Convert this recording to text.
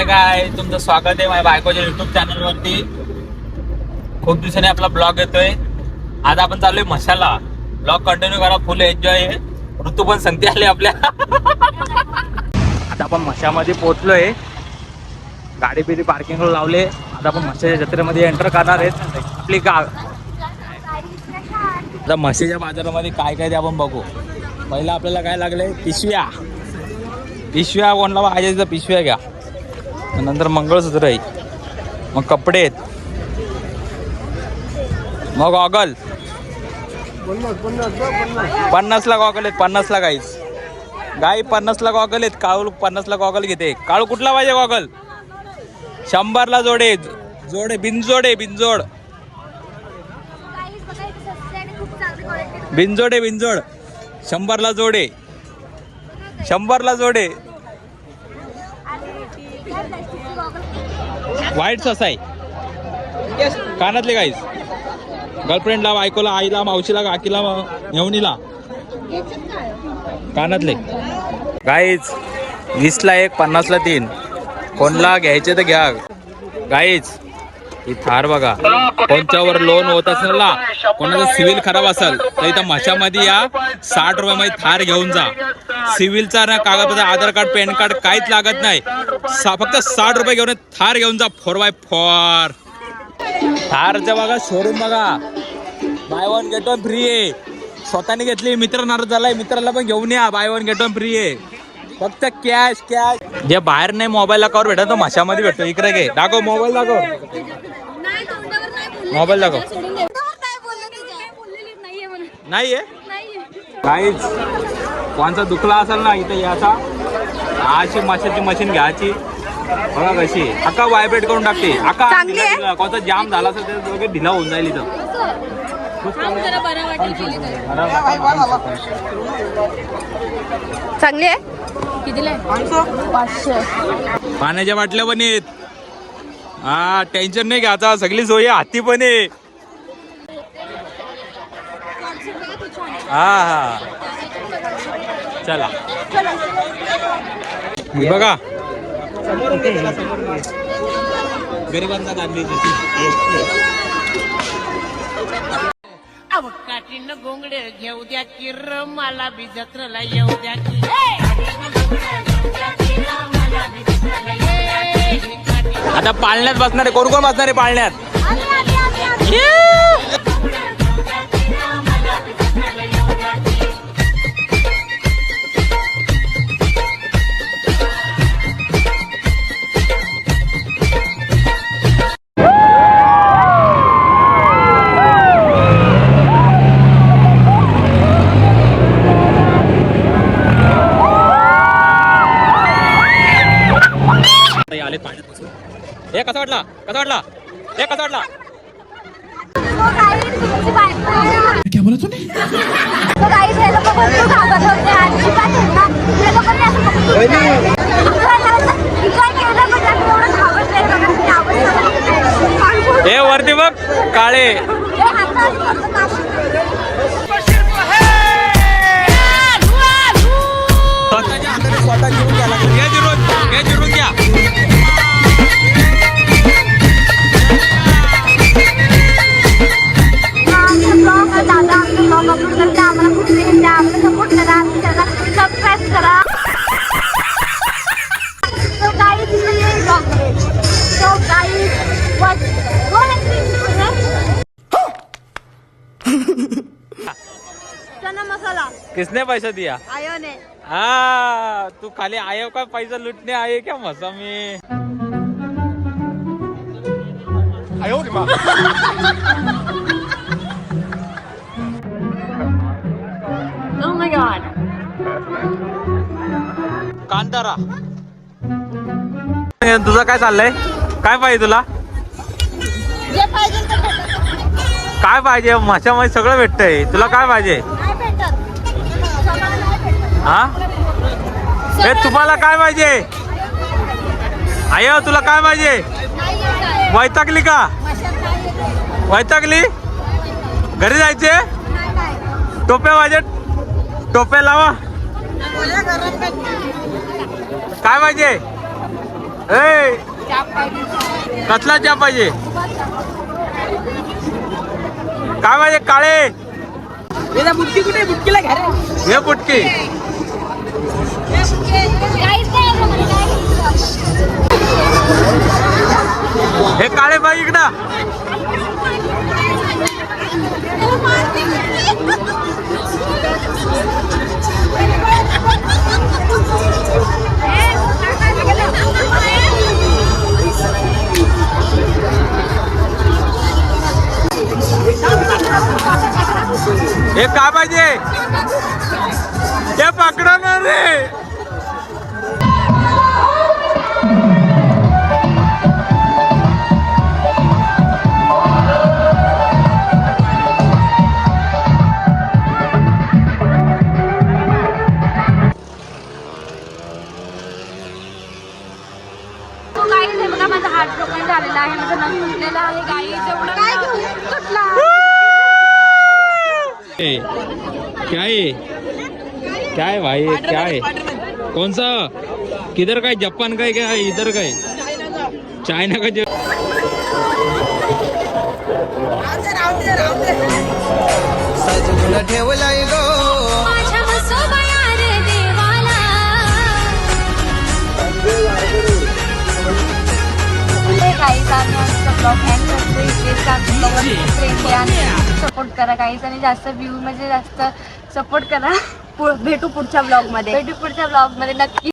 हाय काय तुमचं स्वागत आहे माझ्या बायकोच्या युट्यूब चॅनल वरती. खूप दिवसांनी आपला ब्लॉग येतोय. आज आपण चाललोय मशाला. ब्लॉग कंटिन्यू करा फुल एन्जॉय ऋतू पण संगती आली आपल्या. आता आपण मशामध्ये पोहोचलोय. गाडी बिडी पार्किंगला लावले. आता आपण मशाच्या जत्रेमध्ये एंटर करणार आहेत. आपली गाव आता म्हशीच्या बाजारामध्ये काय काय ते आपण बघू. पहिला आपल्याला काय लागलंय? पिशव्या. पिशव्या कोणला पाहिजे? तर पिशव्या घ्या. नंतर मंगळसूत्र आहे. मग कपडे आहेत. मग गॉगल. पन्नासला गॉगल आहेत पन्नासला गाईच गाई पन्नासला गॉगल आहेत काळू पन्नासला गॉगल घेते. काळू कुठला पाहिजे गॉगल? शंभरला जोडे जोडे बिनजोडे बिनजोड. बिनजोडे बिनजोड. शंभरला जोडे शंभरला जोडे व्हाईट ससा आहे. कानातले गाईस गर्लफ्रेंडला बायकोला आईला मावशीला काकीला नेवणीला. कानातले. गाईज वीसला एक पन्नासला तीन. कोणला घ्यायचे तर घ्या. गाईच ही थार बघा. कोणच्यावर लोन होत असेल ना कोणाचं सिव्हिल खराब असेल तर इथं मशामध्ये या साठ रुपयामध्ये थार घेऊन जा. सिव्हिलचा ना कागदपत्र आधार कार्ड पॅन कार्ड काहीच लागत नाही. सा फक्त साठ रुपये घेऊन थार घेऊन जा फोर बाय फोर थारचं बघा शोरूम बघा. Buy one get one free आहे. स्वतःने घेतली मित्र नाराज झालाय मित्राला पण घेऊन या. Buy one get one free आहे. फक्त कॅश कॅश जे बाहेर नाही मोबाईल कवर भेटत तो माशामध्ये भेटतो. इकडे घे. दाखव मोबाईल दाखव. मोबाईल दाखव. नाही आहे काहीच कोणचा दुखला असेल ना इथं याचा अशी माशाची मशीन घ्यायची. बघा कशी. अका वायब्रेट करून टाकते. अका चांगली आहे? ढिला- कोणता जाम झाला असेल तर ढिला होऊन जाईल इथं. चांगली आहे? कितीला पाण्याच्या बाटल्या पण आहेत हा टेन्शन नाही घ्यायचा सगळी सोयी हाती पण आहे. हा हा. चला. बघा. गरिबांचा गांधी काठीनं गोंगडे घेऊ द्या की र मला बी जत्रला येऊ द्या की. आता पाळण्यात बसणारे कोण कोण बसणारे पाळण्यात? वाटला? कसा वाटला? हे कसा वाटला? हे लोक भरपूर घाबरले होते आणि शिवाय हे ना, हे लोकांनी किसने पैसा दिया? आयो ने हा तू खाली आयो का? पैसा लुटने आये क्या मसा में. Oh my god. कांतारा. तुझं काय चाललंय? काय पाहिजे तुला? काय पाहिजे? माशामध्ये सगळं भेटतंय. तुला काय पाहिजे? हा? हे तुम्हाला काय पाहिजे? आयो तुला काय पाहिजे. वैतागली का. वैतागली? घरी जायचे? टोप्या पाहिजे टोप्या लावा. काय पाहिजे? ए कसला चहा पाहिजे? काय पाहिजे काळे? बुट्टी कुठे? बुट्टीला घ्या रे. हे पुटकी हे काळे पाहिजे इकडं. हे काय पाहिजे क्या? है क्या है भाई क्या? है कौन सा किधर का है जापान का है क्या? इधर का है चाइना का जो सजवून ठेवलाय गो रे देवाला सपोर्ट करा काहीच आणि जास्त व्ह्यू म्हणजे जास्त सपोर्ट करा. भेटू पुढच्या ब्लॉगमध्ये. भेटू पुढच्या ब्लॉगमध्ये. नक्की.